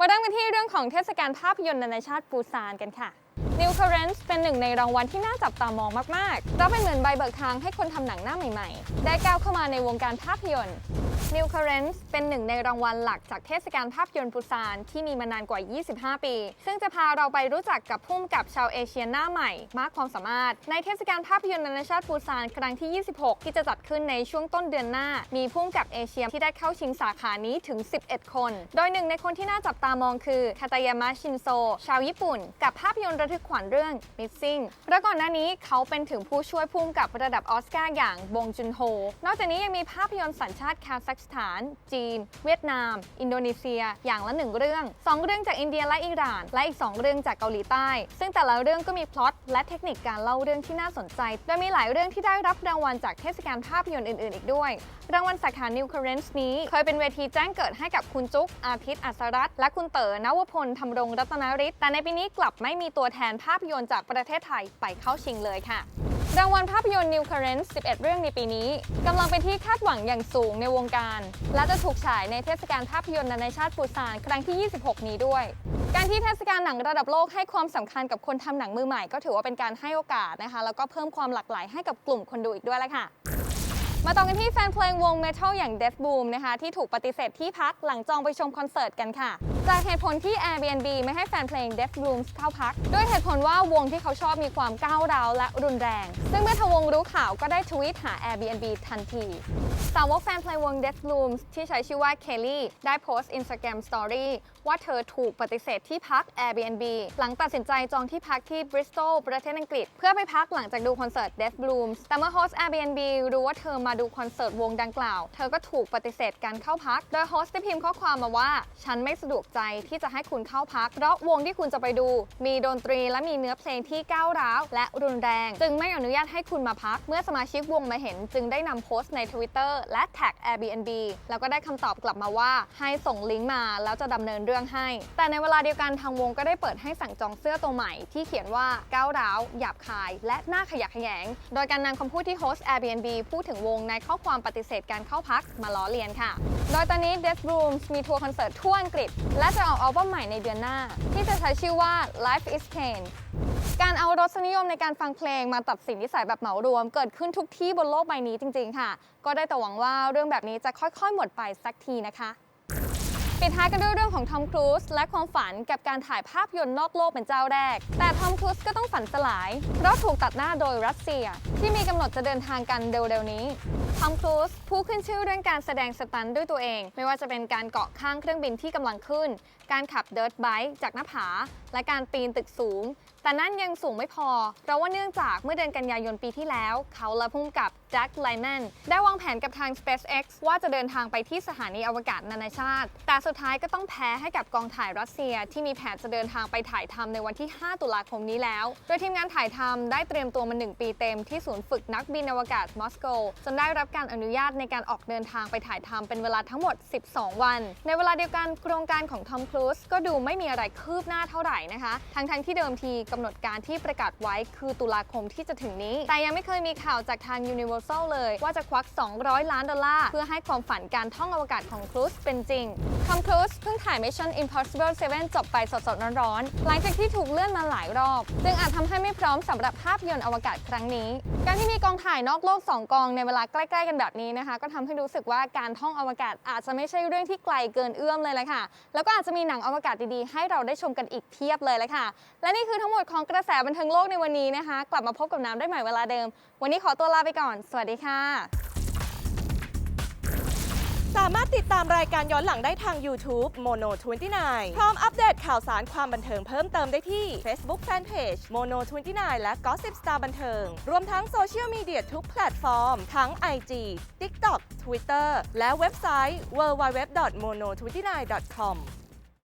มาเริ่มกันที่เรื่องของเทศกาลภาพยนตร์นานาชาติปูซานกันค่ะ New Currents เป็นหนึ่งในรางวัลที่น่าจับตามองมากๆเราะเป็นเหมือนใบเบิกทางให้คนทำหนังหน้าใหม่ๆ ได้ก้าวเข้ามาในวงการภาพยนตร์ New Currents เป็นหนึ่งในรางวัลหลักจากเทศกาลภาพยนตร์ปูซานที่มีมานานกว่า 25 ปี ซึ่งจะพาเราไปรู้จักกับพุ่มกับชาวเอเชียหน้าใหม่ มากความสามารถ ในเทศกาลภาพยนตร์นานาชาติปูซานครั้งที่ 26 ที่จะจัดขึ้นในช่วงต้นเดือนหน้า มีพุ่มกับเอเชียที่ได้เข้าชิงสาขานี้ถึง 11 คน โดยหนึ่งในคนที่น่าจับตามองคือคาตายามะชินโซ ชาวญี่ปุ่น กับภาพยนตร์ระทึกขวัญเรื่อง Missing และก่อนหน้านี้เขาเป็นถึงผู้ช่วยพุ่มกับระดับออสการ์อย่างบงจุนโฮ นอกจากนี้ยังมีภาพยนตร์สัญชาติคาซัคสถาน จีน เวียดนาม อินโดนีเซีย อย่างละหนึ่งเรื่องสองเรื่องจากอินเดียและอิหร่าน และอีกสองเรื่องจากเกาหลีใต้ ซึ่งแต่ละเรื่องก็มีพล็อตและเทคนิคการเล่าเรื่องที่น่าสนใจ โดยมีหลายเรื่องที่ได้รับรางวัลจากเทศกาลภาพยนตร์อื่นๆ อีกด้วย รางวัลสาขา New Currents นี้ เคยเป็นเวทีแจ้งเกิดให้กับคุณจุ๊กอาทิตย์อัศรัตและคุณเต๋อนวพลธรรมรงรัตนฤทธิ์แต่ในปีนี้กลับไม่มีตัวแทนภาพยนตร์จากประเทศไทยไปเข้าชิงเลยค่ะ รางวัลภาพยนตร์ New Current 11 เรื่องในปีนี้กำลังเป็นที่คาดหวังอย่างสูงในวงการ และจะถูกฉายในเทศกาลภาพยนตร์นานาชาติปูซานครั้งที่ 26 นี้ด้วยการที่เทศกาลหนังระดับโลกให้ความสำคัญกับคนทำหนังมือใหม่ก็ถือว่าเป็นการให้โอกาสนะคะ แล้วก็เพิ่มความหลากหลายให้กับกลุ่มคนดูอีกด้วยละค่ะ มาต่อกันที่แฟนเพลงวงเมทัลอย่าง Death Boom นะคะ ที่ถูกปฏิเสธที่พักหลังจองไปชมคอนเสิร์ตกันค่ะ จากเหตุผลที่ Airbnb ไม่ให้แฟนเพลง Death Boom เข้าพัก ด้วยเหตุผลว่าวงที่เขาชอบมีความก้าวร้าวและรุนแรง ซึ่งเมื่อทวงรู้ข่าวก็ได้ทวีตหา Airbnb ทันทีสาวกแฟนเพลงวง Death Blooms ที่ใช้ชื่อว่า Kelly ได้โพสต์ Instagram Story ว่าเธอถูกปฏิเสธที่พัก Airbnb หลังตัดสินใจจองที่พักที่ Bristol ประเทศอังกฤษ เพื่อไปพักหลังจากดูคอนเสิร์ต Death Blooms แต่เมื่อโฮสต์ Airbnb รู้ว่าเธอมาดูคอนเสิร์ตวงดังกล่าว เธอก็ถูกปฏิเสธการเข้าพัก โดยโฮสต์ได้พิมพ์ข้อความมาว่า ฉันไม่สะดวกใจที่จะให้คุณเข้าพัก เพราะวงที่คุณจะไปดู มีดนตรีและมีเนื้อเพลงที่ก้าวร้าว และรุนแรง จึงไม่อนุญาตให้คุณมาพัก เมื่อสมาชิกวงมาเห็น จึงได้นำโพสต์ใน Twitter และแท็ก Airbnb แล้วก็ได้คำตอบกลับมาว่า ให้ส่งลิงก์มาแล้วจะดำเนินเรื่องให้ แต่ในเวลาเดียวกันทางวงก็ได้เปิดให้สั่งจองเสื้อตัวใหม่ ที่เขียนว่าก้าวร้าวหยาบคาย และน่าขยะแขยง โดยการนำคำพูดที่โฮสต์ Airbnb พูดถึงวงในข้อความปฏิเสธการเข้าพักมาล้อเลียนค่ะ โดยตอนนี้ Death Rooms มีทัวร์คอนเสิร์ตทั่วอังกฤษและจะออกอัลบั้มใหม่ในเดือนหน้า ที่จะใช้ชื่อว่า Life is Pain การเอารสนิยมในการฟังเพลงมาตัดสินนิสัยแบบเหมารวม เกิดขึ้นทุกที่บนโลกใบนี้จริง ๆ ค่ะ ก็ได้แต่หวังว่าเรื่องแบบนี้จะค่อย ๆ หมดไปสักทีนะคะ ปิดท้ายกันด้วยเรื่องของทอมครูซและความฝันกับการถ่ายภาพยนตร์นอกโลกเป็นเจ้าแรก แต่ทอมครูซก็ต้องฝันสลาย เพราะถูกตัดหน้าโดยรัสเซีย ที่มีกำหนดจะเดินทางกันเร็วๆนี้ทอมครูซผู้ขึ้นชื่อเรื่องการแสดงสตันด้วยตัวเอง ไม่ว่าจะเป็นการเกาะข้างเครื่องบินที่กำลังขึ้น การขับเดิร์ตไบค์จากหน้าผา และการปีนตึกสูง แต่นั่นยังสูงไม่พอ เพราะว่าเนื่องจากเมื่อเดือนกันยายนปีที่แล้ว เขาและพุ่มกับแจ็คไลแมนได้วางแผนกับทาง SpaceX ว่าจะเดินทางไปที่สถานีอวกาศนานาชาติ แต่สุดท้ายก็ต้องแพ้ให้กับกองถ่ายรัสเซีย ที่มีแผนจะเดินทางไปถ่ายทำในวันที่ 5 ตุลาคมนี้แล้ว โดยทีมงานถ่ายทำได้เตรียมตัวมา 1 ปีเต็มที่ศูนย์ฝึกนักบินอวกาศมอสโกจนได้รับการอนุญาตในการออกเดินทางไปถ่ายทำเป็นเวลาทั้งหมด 12 วัน ในเวลาเดียวกันโครงการของทอมครูซก็ดูไม่มีอะไรคืบหน้าเท่าไหร่นะคะ ทั้งทั้งๆที่เดิมทีกำหนดการที่ประกาศไว้คือตุลาคมที่จะถึงนี้ แต่ยังไม่เคยมีข่าวจากทาง Universal เลย ว่าจะควัก 200 ล้านดอลลาร์ เพื่อให้ความฝันการท่องอวกาศของครูซเป็นจริงทอมครูซเพิ่งถ่าย Mission Impossible 7 จบไปสดๆ ร้อนๆ หลังจากที่ถูกเลื่อนมาหลายรอบ จึงอาจทำให้ไม่พร้อมสำหรับภาพยนตร์อวกาศครั้งนี้ การที่มีกองถ่ายนอกโลก 2 กองในเวลาใกล้ๆ กันแบบนี้นะคะ ก็ทำให้รู้สึกว่าการท่องอวกาศอาจจะไม่ใช่เรื่องที่ไกลเกินเอื้อมเลยแหละค่ะ แล้วก็อาจจะมีหนังอวกาศดีๆ ให้เราได้ชมกันอีกเพียบเลยแหละค่ะ และนี่คือทั้งหมดของกระแสบันเทิงโลกในวันนี้นะคะ กลับมาพบกับน้ำได้ใหม่เวลาเดิม วันนี้ขอตัวลาไปก่อน สวัสดีค่ะ สามารถติดตามรายการย้อนหลังได้ทาง YouTube Mono 29 พร้อมอัปเดตข่าวสารความบันเทิงเพิ่มเติมได้ที่ Facebook Fanpage Mono 29 และ Gossip Star บันเทิง รวมทั้งโซเชียลมีเดียทุกแพลตฟอร์ม ทั้ง IG TikTok Twitter และเว็บไซต์ www.mono29.com